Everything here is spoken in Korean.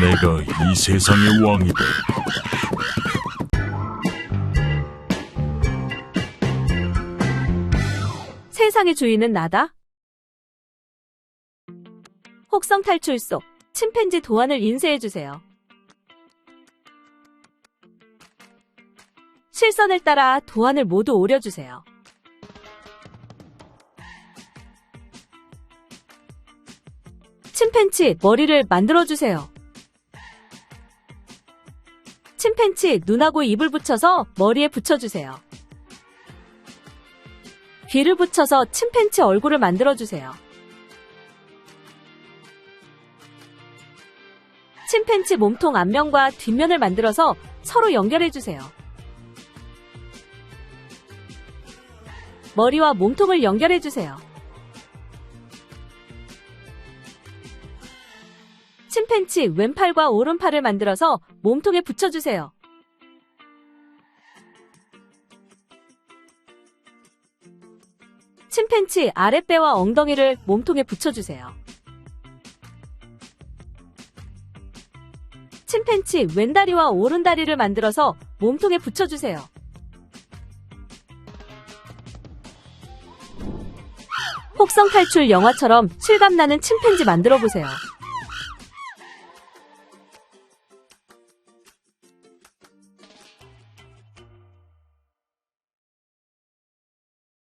내가 이 세상의 왕이다. 세상의 주인은 나다. 혹성 탈출소 침팬지 도안을 인쇄해 주세요. 실선을 따라 도안을 모두 오려주세요. 침팬치 머리를 만들어주세요. 침팬치 눈하고 입을 붙여서 머리에 붙여주세요. 귀를 붙여서 침팬치 얼굴을 만들어주세요. 침팬치 몸통 앞면과 뒷면을 만들어서 서로 연결해주세요. 머리와 몸통을 연결해주세요. 침팬치 왼팔과 오른팔을 만들어서 몸통에 붙여주세요. 침팬치 아랫배와 엉덩이를 몸통에 붙여주세요. 침팬치 왼다리와 오른다리를 만들어서 몸통에 붙여주세요. 혹성 탈출 영화처럼 실감나는 침팬지 만들어 보세요.